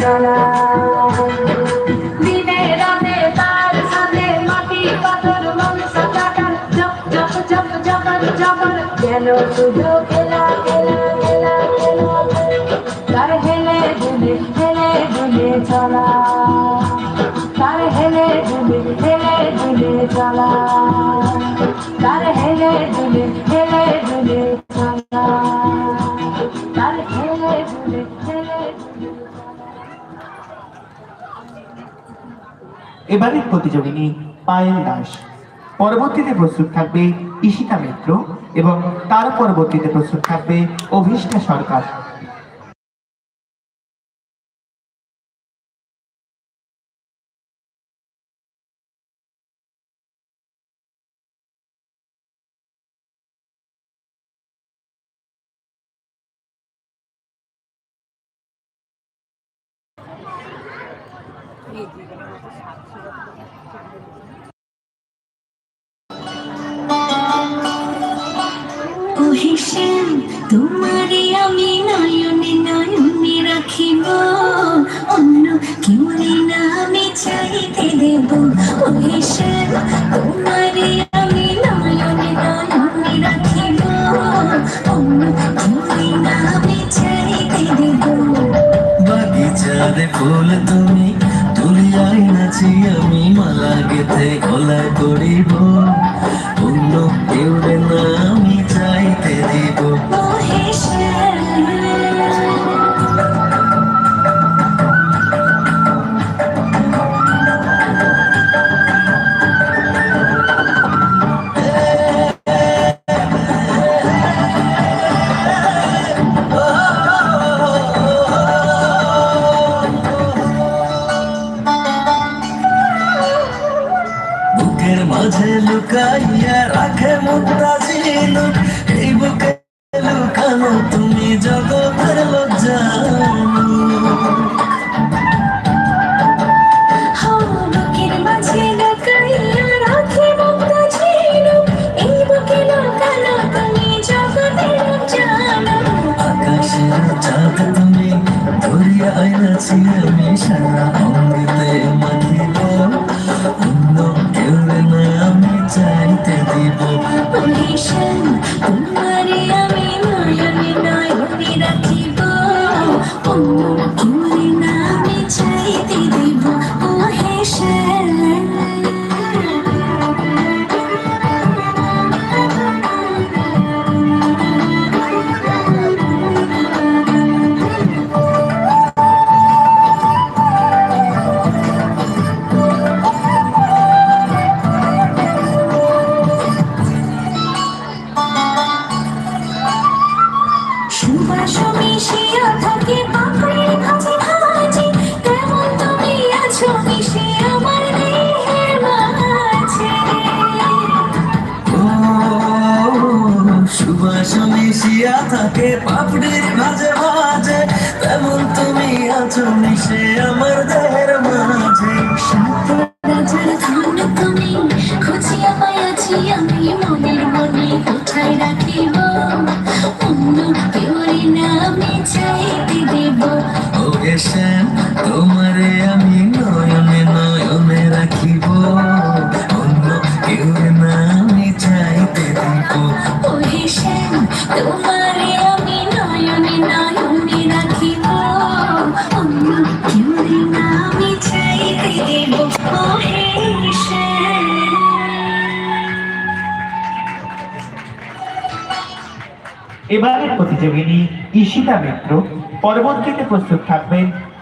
চলা। দিনে রাতে তার সাথে মাটি, পাথর মানুষ কাটার জপ জপ জপ জপ জপ গেল শুধু খেলা খেলা খেলা খেলা। তার হেলে দুলে হেলে দুলে চলা। তার হেলে দুলে হেলে দুলে চলা। এবারের প্রতিযোগিনী পায়েল দাস। পরবর্তীতে প্রস্তুত থাকবে ঈশিতা মিত্র এবং তার পরবর্তীতে প্রস্তুত থাকবে অভিষ্ঠা সরকার। কহিসেন, তোমারে আমি নয়নে নয়নে রাখিব, অন্য কেউ না আমি চাইতে দেব। কহিসেন, তোমারে আমি নয়নে নয়নে রাখিব, অন্য কেউ না আমি চাইতে দেব। বাগিচারে ফুল করিব অন্য কেউ আমি চাইতে দিব। বুকের মাঝে লুকাইয়া রাখে লজ্জা। মুক্তা ছিল এই বুকে লুকানো তুমি জগতের জানো আকাশের চাঁদ তুমি ধরিয়া আইনাছি আমি সারা তোমারে আমি নয়নে নয়নে রাখিব। অন্য মিশিয়া থাকে পাপড়ির ভাজি ভাজি। কেমন তুমি আছো মিশে আমার দেহের মিশিয়া থাকে পাপড়ির মাঝে মনের মনে কোথায় রাখিব অন্য কেউরে না চাইতে দেব ও এসেন তোমারে আমি এবারের প্রতিযোগিনী ঈশিতা মিত্র পরবর্তীতে প্রস্তুত থাকবেন